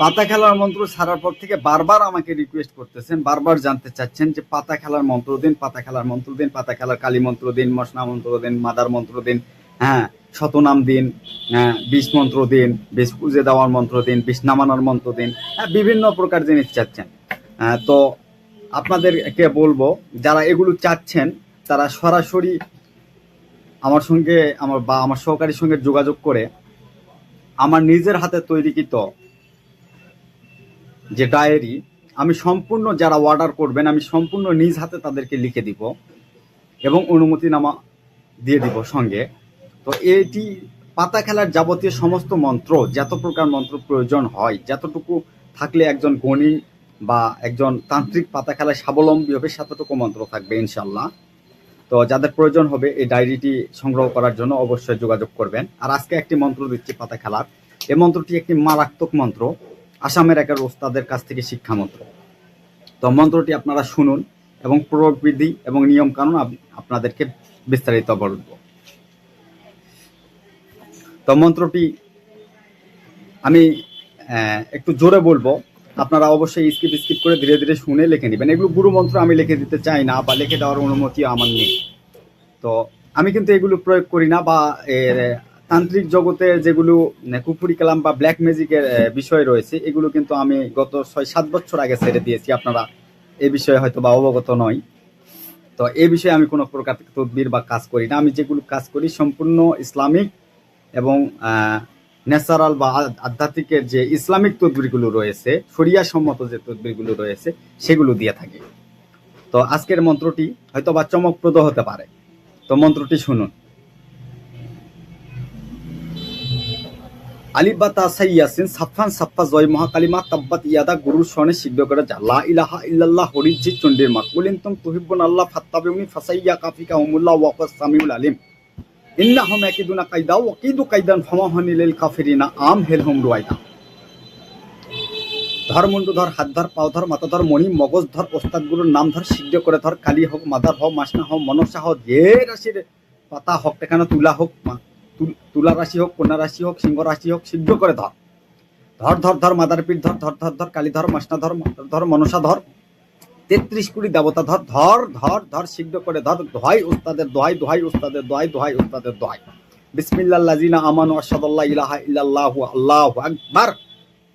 পাতা খেলার মন্ত্র ছাড়ার পর থেকে বারবার আমাকে রিকোয়েস্ট করতেছেন বারবার জানতে চাচ্ছেন যে পাতা খেলার মন্ত্র দিন পাতা খেলার মন্ত্র দিন পাতা খেলার কালী মন্ত্র দিন মশনা মন্ত্র দিন মাদার মন্ত্র দিন হ্যাঁ শতনাম দিন হ্যাঁ বিষ মন্ত্র দিন বিষ পুজো দেওয়ার মন্ত্র দিন বিষ নামানোর মন্ত্র দিন হ্যাঁ বিভিন্ন প্রকার জিনিস চাচ্ছেন। হ্যাঁ, তো আপনাদেরকে বলব যারা এগুলো চাচ্ছেন তারা সরাসরি আমার সঙ্গে আমার বা আমার সহকারীর সঙ্গে যোগাযোগ করে আমার নিজের হাতে তৈরিকৃত যে ডায়েরি, আমি সম্পূর্ণ যারা অর্ডার করবেন, আমি সম্পূর্ণ নিজ হাতে তাদেরকে লিখে দিব এবং অনুমতিনামা দিয়ে দিব সঙ্গে। তো এটি পাতা খেলার যাবতীয় সমস্ত মন্ত্র, যত প্রকার মন্ত্র প্রয়োজন হয়, যতটুকু থাকলে একজন গণী বা একজন তান্ত্রিক পাতা খেলায় স্বাবলম্বী হবে, সেতটুকু মন্ত্র থাকবে ইনশাল্লাহ তো যাদের প্রয়োজন হবে এই ডায়েরিটি সংগ্রহ করার জন্য অবশ্যই যোগাযোগ করবেন। আর আজকে একটি মন্ত্র দিচ্ছি পাতা খেলার। এই মন্ত্রটি একটি মারাত্মক মন্ত্র। আসামের একের ওস্তাদের কাছ থেকে শিক্ষা মন্ত্র তো মন্ত্রটি আপনারা শুনুন এবং প্রয়োগবিধি এবং নিয়ম কানুন আপনাদেরকে বিস্তারিত বলব। তো মন্ত্রটি আমি একটু জোরে বলব। আপনারা অবশ্যই স্কিপ স্কিপ করে ধীরে ধীরে শুনে লিখে নেবেন। এগুলো গুরু মন্ত্র আমি লিখে দিতে চাই না বা লিখে দেওয়ার অনুমতি আমার নেই। তো আমি কিন্তু এগুলো প্রয়োগ করি না বা তান্ত্রিক জগতে যেগুলো মানে কুপুরি কালাম বা ব্ল্যাক ম্যাজিকের বিষয় রয়েছে, এগুলো কিন্তু আমি গত ছয় সাত বছর আগে ছেড়ে দিয়েছি, আপনারা এ বিষয়ে হয়তো বা অবগত নয় তো এ বিষয়ে আমি কোনো প্রকার তদবির বা কাজ করি না। আমি যেগুলো কাজ করি সম্পূর্ণ ইসলামিক এবং ন্যাচারাল বা আধ্যাত্মিকের যে ইসলামিক তদবিরগুলো রয়েছে শরিয়া সম্মত যে তদবিরগুলো রয়েছে, সেগুলো দিয়ে থাকি। তো আজকের মন্ত্রটি হয়তো বা চমকপ্রদ হতে পারে। তো মন্ত্রটি শুনুন। আলিবাতা সাইয়াসিন সাফান সাফা জয় মহাকালিমা তাব্বাত ইয়াদা গুরুর স্বর্ণে সিদ্ধ করে যা। লা ইলাহা ইল্লাল্লাহ হরিজি চন্ডির মা কুলিনতুম তুহিব্বুন আল্লাহ ফাত্তাবিউনি ফাসাইয়া কাফিকা হুমুল্লাহ ওয়াকাস সামিউল আলিম। ইন্নাহুম ইয়াকিদুনা কাইদা কিদু কাইদান ফামাহানি লিল কাফিরিনা। আম হেলহুম রুয়াইদা। ধর মুন্ডু ধর, হাত ধর, পাও ধর, মাথা ধর, মণি, মগজ ধর, ওস্তাদ গুরুর নাম ধর, সিদ্ধ করে ধর, কালি হোক, মাদার হোক, মাসনা হোক, মনসা হোক, যে রাশির পাতা হোক এখানে তুলা হোক, মা- তুল- রাশি হোক কন্যা রাশি হোক সিংহ রাশি হোক, সিদ্ধ করে ধর। ধর ধর ধর, মাদারপীঠ ধর ধর ধর ধর কালী ধর মাসনা ধর ধর মনসা ধর তেত্রিশ কোটি দেবতা ধর ধর ধর ধর, সিদ্ধ করে ধর, দোহাই উস্তাদের দোহাই দোহাই উস্তাদের দোহাই দোহাই উস্তাদের দোহাই। বিসমিল্লাহিনা আমানু আশহাদুল্লাহ ইলাহা ইল্লাল্লাহু, আল্লাহু আকবার।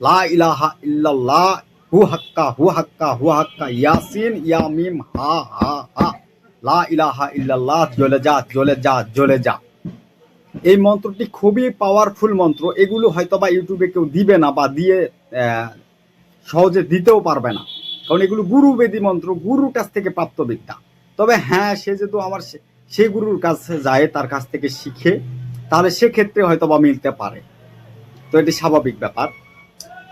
লা ইলাহা ইল্লাল্লাহ, হু হাক্কা হু হাক্কা হু হাক্কা, ইয়াসিন ইয়া মিম হা হা হা। লা ইলাহা ইল্লাল্লাহ, জ্বলে যা জ্বলে যা জ্বলে যা। এই মন্ত্রটি খুবই পাওয়ারফুল মন্ত্র। এগুলো হয়তো বা ইউটিউবে কেউ দিবে না বা দিয়ে সহজে দিতেও পারবে না। কারণ এগুলো গুরু বেদি মন্ত্র, গুরুর কাছ থেকে প্রাপ্ত বিদ্যা। তবে হ্যাঁ সে যেহেতু আমার সে- গুরুর কাছে যায়, তার কাছ থেকে শিখে, তাহলে সেক্ষেত্রে হয়তো বা মিলতে পারে। তো এটি স্বাভাবিক ব্যাপার।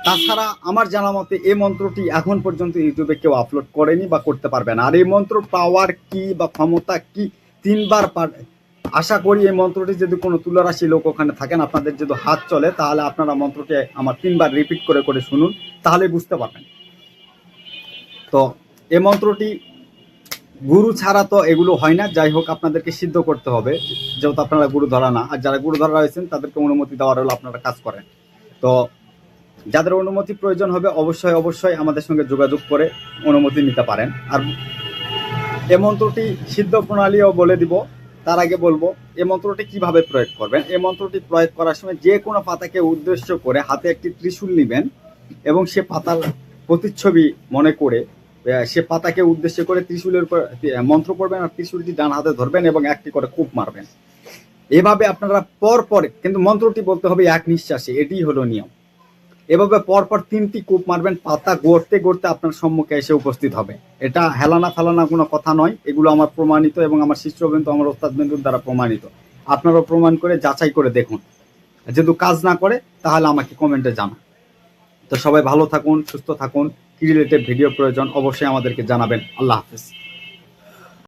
তাছাড়া আমার জানা মতে এই মন্ত্রটি এখন পর্যন্ত ইউটিউবে কেউ আপলোড করেনি বা করতে পারবে না। আর এই মন্ত্র পাওয়ার কি বা ক্ষমতা কি তিনবার আশা করি এই মন্ত্রটি যদি কোনো তুলারাশি লোক ওখানে থাকেন, আপনাদের যদি হাত চলে, তাহলে আপনারা মন্ত্রটি আমার তিনবার রিপিট করে করে শুনুন, তাহলে বুঝতে পারবেন। তো এই মন্ত্রটি গুরু ছাড়া তো এগুলো হয় না, যাই হোক আপনাদেরকে সিদ্ধ করতে হবে, যেহেতু আপনারা গুরু ধরা না, আর যারা গুরু ধরা রয়েছেন, তাদেরকে অনুমতি দেওয়ার হলো, আপনারা কাজ করেন। তো যাদের অনুমতি প্রয়োজন হবে, অবশ্যই অবশ্যই আমাদের সঙ্গে যোগাযোগ করে অনুমতি নিতে পারেন। আর এ মন্ত্রটি সিদ্ধ প্রণালীও বলে দিব তার আগে বলব, এই মন্ত্রটি কীভাবে প্রয়োগ করবেন? এই মন্ত্রটি প্রয়োগ করার সময় যে কোনো পাতাকে উদ্দেশ্য করে হাতে একটি ত্রিশূল নেবেন এবং সে পাতার প্রতিচ্ছবি মনে করে সে পাতাকে উদ্দেশ্য করে ত্রিশূলের উপর মন্ত্র পড়বেন আর ত্রিশূলটি ডান হাতে ধরবেন এবং একটি করে কূপ মারবেন। এভাবে আপনারা পর পর কিন্তু মন্ত্রটি বলতে হবে এক নিঃশ্বাসে, এটিই হলো নিয়ম। এভাবে পরপর তিনটি কূপ মারবেন, পাতা গড়তে গড়তে আপনার সম্মুখে এসে উপস্থিত হবে। এটা হেলানা ফেলানা কোনো কথা নয়, এগুলো আমার প্রমাণিত এবং আমার শিষ্যবিন্দু, আমার ওস্তাদ বিন্দুর দ্বারা প্রমাণিত। আপনারাও প্রমাণ করে, যাচাই করে দেখুন। যেহেতু কাজ না করে, তাহলে আমাকে কমেন্টে জানান। তো সবাই ভালো থাকুন, সুস্থ থাকুন। কি রিলেটেড ভিডিও প্রয়োজন, অবশ্যই আমাদেরকে জানাবেন। আল্লাহ হাফিজ।